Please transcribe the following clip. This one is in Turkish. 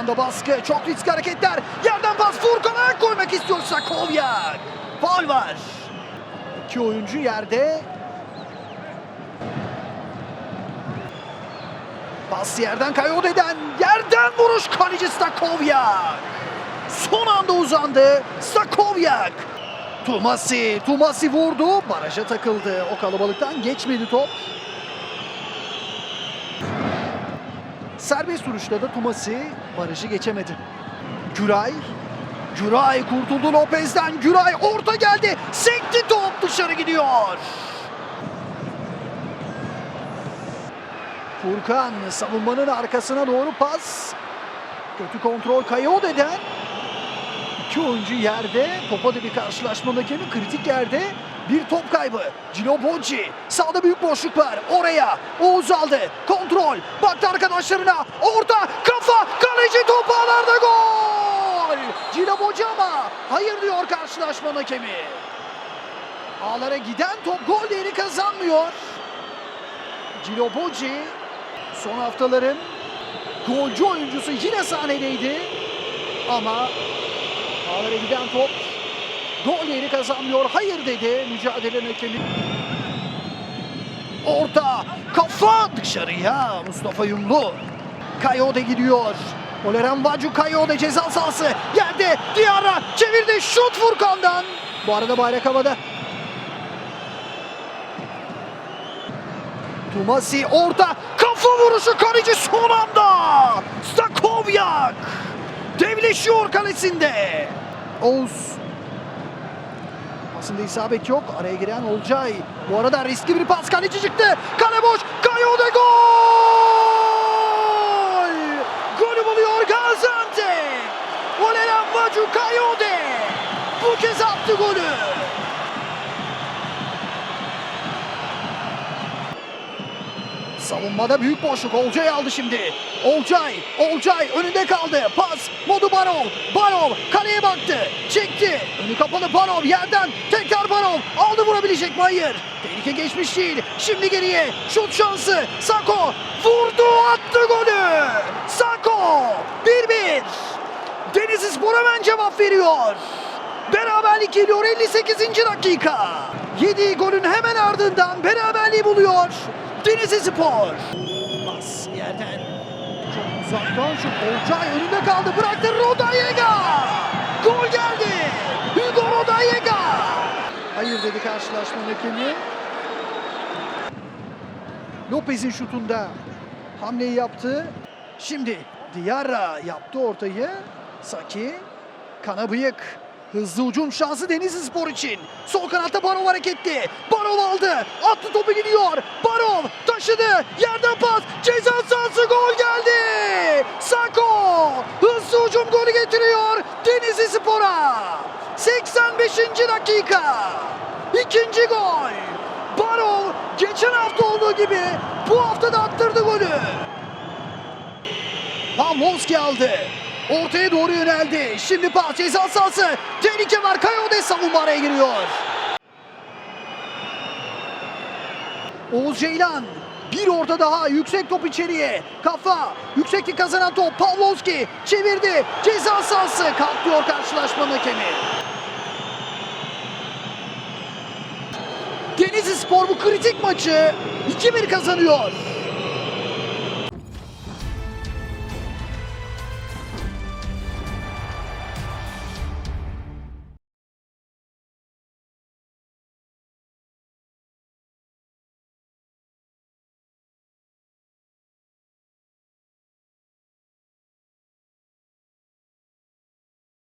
anda baskı. Çok risk hareketler. Yerden pas Furkan'a koymak istiyor Sakovyak. Faul var. İki oyuncu yerde. Pas yerden Kayode'den. Yerden vuruş kaleci Stakovyak. Son anda uzandı. Stakovyak. Tumasi. Tumasi vurdu. Baraja takıldı. O kalabalıktan geçmedi top. Serbest vuruşta da Tumasi barajı geçemedi. Güray. Güray kurtuldu Lopez'den. Güray orta geldi. Sekti top dışarı gidiyor. Furkan savunmanın arkasına doğru pas. Kötü kontrol Kayode'den. İki oyuncu yerde. Topa bir karşılaşma hakemi kritik yerde. Bir top kaybı. Cilo Bocci. Sağda büyük boşluk var. Oraya. Oğuz aldı. Kontrol. Baktı arkadaşlarına. Orta. Kafa. Kaleci topu ağlarda gol. Cilo Bocci ama hayır diyor karşılaşma hakemi. Ağlara giden top gol değeri kazanmıyor. Cilo Bocci son haftaların golcü oyuncusu yine sahnedeydi. Ama ağlara giden top gol yeri kazanmıyor. Hayır dedi mücadelenin hakemi. Orta kafa dışarıya Mustafa Yumlu. Kayode gidiyor. Oleren Bacu Kayode ceza sahası. Yerde Diyara çevirdi şut Furkan'dan. Bu arada bayrak havada. Tumasi orta kafa vuruşu kaleci son anda. Stakovyak devleşiyor kalesinde. Oğuz Pasında isabet yok. Araya giren Olcay. Bu arada riskli bir pas. Kaleci çıktı. Kale boş. Kayode gol! Golü buluyor Gaziantep. Oleren Bacu Kayode. Bu kez attı golü. Savunmada büyük boşluk. Olcay aldı şimdi. Olcay, Olcay önünde kaldı. Pas, Modu Barov. Barov kaleye baktı. Çekti. Önü kapalı Barov yerden. Tekrar Barov. Aldı vurabilecek mi? Hayır. Tehlike geçmiş değil. Şimdi geriye. Şut şansı. Sako vurdu attı golü. Sako 1-1. Denizli Spor hemen cevap veriyor. Beraberlik geliyor 58. dakika. Yediği golün hemen ardından beraberliği buluyor. Denizli Spor. Bas yerden. Çok uzaktan şu Olcay önünde kaldı. Bıraktı Rodayega. Gol geldi. Hugo Rodayega. Hayır dedi karşılaşma hakemi. Lopez'in şutunda hamleyi yaptı. Şimdi Diarra yaptı ortayı. Saki, Kanabıyık. Hızlı ucum şansı Denizli Spor için. Sol kanatta Barov hareketli. Barov aldı. Attı topu gidiyor. Barov taşıdı. Yerden pas. Ceza sahası gol geldi. Sako hızlı ucum golü getiriyor Denizli Spor'a. 85. dakika. İkinci gol. Barov geçen hafta olduğu gibi bu hafta da attırdı golü. Pavlovski aldı. Ortaya doğru yöneldi. Şimdi pas ceza sahası. Tehlike var. Kayode savunma araya giriyor. Oğuz Ceylan. Bir orta daha. Yüksek top içeriye. Kafa. Yükseklik kazanan top. Pavlovski çevirdi. Ceza sahası. Kalkıyor karşılaşmanın hakemi. Denizli Spor bu kritik maçı 2-1 kazanıyor.